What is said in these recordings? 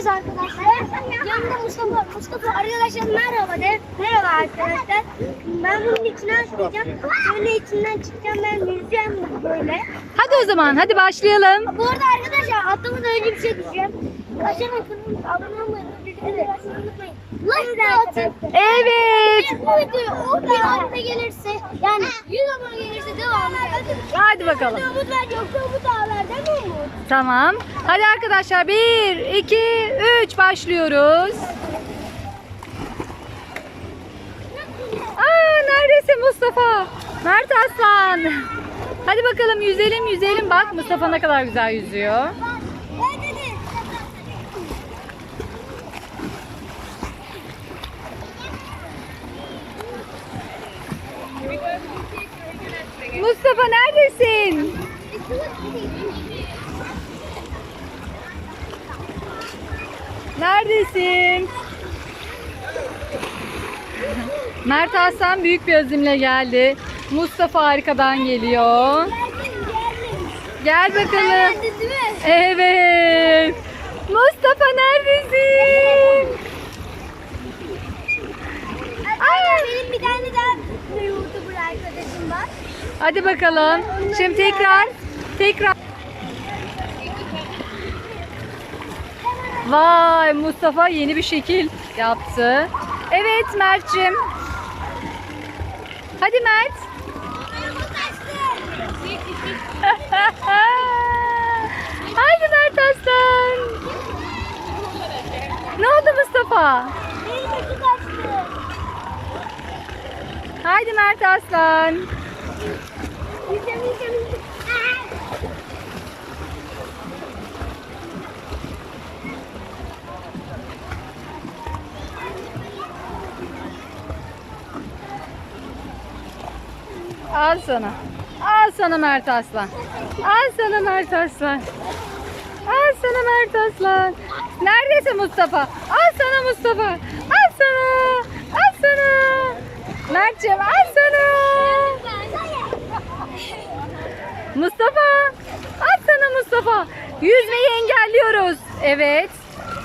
havuzdayız arkadaşlar. Yanında Mustafa. Mustafa arkadaşlar merhaba de. Merhaba arkadaşlar. Ben bunun içine atlayacağım. Böyle içinden çıkacağım ben yüzeceğim böyle. Hadi o zaman hadi başlayalım. Bu arada arkadaşlar atlamadan önce bir şey diyeceğim. Kaçan akıllı abone olmayı unutmayın. Like. Evet. Bu videoya 10 bin abone gelirse yani 100 abone gelirse gelecek. Hadi bakalım. Umut ver yoksa Umut ağlar değil mi? Tamam. Hadi arkadaşlar 1, 2, 3 başlıyoruz. Aa neredesin Mustafa? Mert Aslan. Hadi bakalım yüzelim yüzelim. Bak Mustafa ne kadar güzel yüzüyor. Ne dedi? Mustafa neredesin? Neredesin? Mert Aslan büyük bir azimle geldi. Mustafa arkadan geliyor. Gel bakalım. Evet. Mustafa neredesin? Aa, benim bir tane daha YouTuber arkadaşım var. Hadi bakalım. Şimdi tekrar tekrar. Vay Mustafa yeni bir şekil yaptı. Evet Mert'cim. Hadi Mert. Haydi Mert Aslan. Ne oldu Mustafa? Haydi Mert Aslan. Al sana. Al sana Mert Aslan. Al sana Mert Aslan. Al sana Mert Aslan. Neredesin Mustafa? Al sana Mustafa. Al sana. Al sana. Mert'ciğim al sana. Mustafa. Al sana Mustafa. Yüzmeyi engelliyoruz. Evet.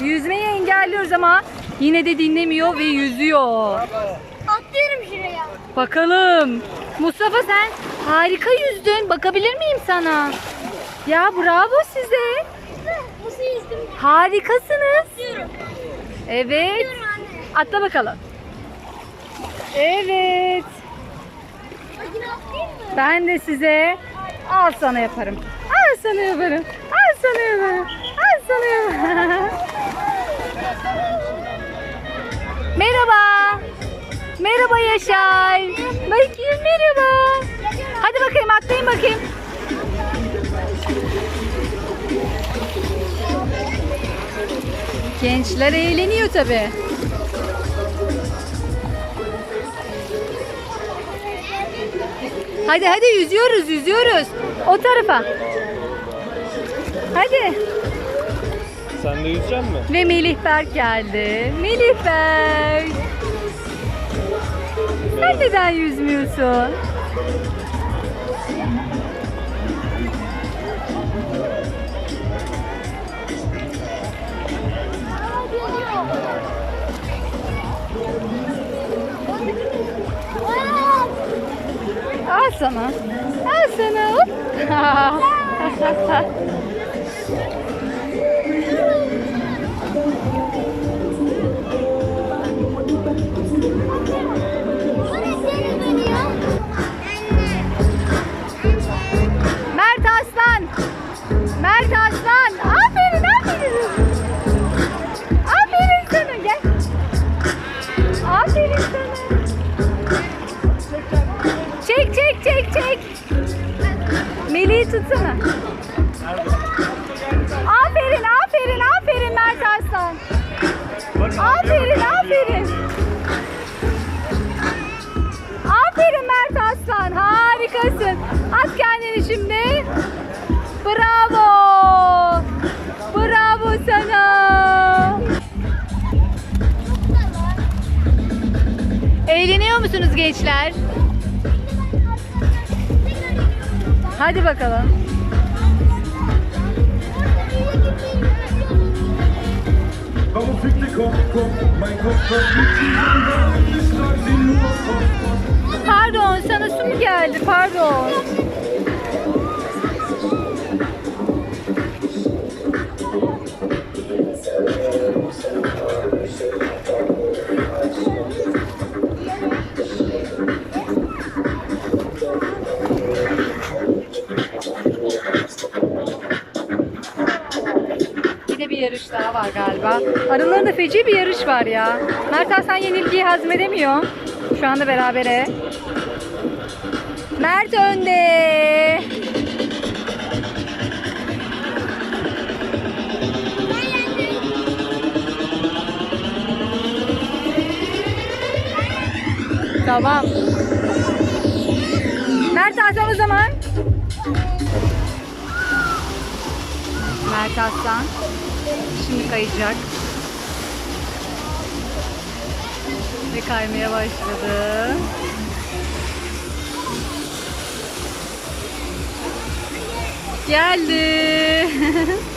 Yüzmeyi engelliyoruz ama yine de dinlemiyor ve yüzüyor. Atlıyorum şuraya. Bakalım. Mustafa sen harika yüzdün. Bakabilir miyim sana? Ya bravo size. Nasıl yüzdüm? Harikasınız. Atlıyorum. Evet. Atlıyorum anne. Atla bakalım. Evet. Ben de size al sana yaparım. Al sana yaparım. Al sana yaparım. Al sana yaparım. Merhaba. Merhaba Yaşar. Bakayım merhaba. Hadi bakayım atlayın bakayım. Gençler eğleniyor tabi. Hadi hadi yüzüyoruz yüzüyoruz. O tarafa. Hadi. Sen de yüzecek misin? Ve Melih Berk geldi. Melih Berk. Sen neden yüzmüyorsun? Sana. Al sana. Mert Aslan. Mert Aslan. Aferin aferin. Aferin sana gel. Aferin sana. Melih'i tutsana. Aferin aferin aferin Mert Aslan. Aferin aferin. Aferin Mert Aslan. Harikasın. At kendini şimdi. Bravo. Bravo sana. Eğleniyor musunuz gençler? Hadi bakalım. Pardon, sana su mu geldi? Pardon. Yarış daha var galiba. Aralarında feci bir yarış var ya. Mert Hasan yenilgiyi hazmedemiyor. Şu anda berabere. Mert önde. Tamam. Mert Hasan o zaman. Mert Aslan şimdi kayacak. Ve kaymaya başladı. Geldi.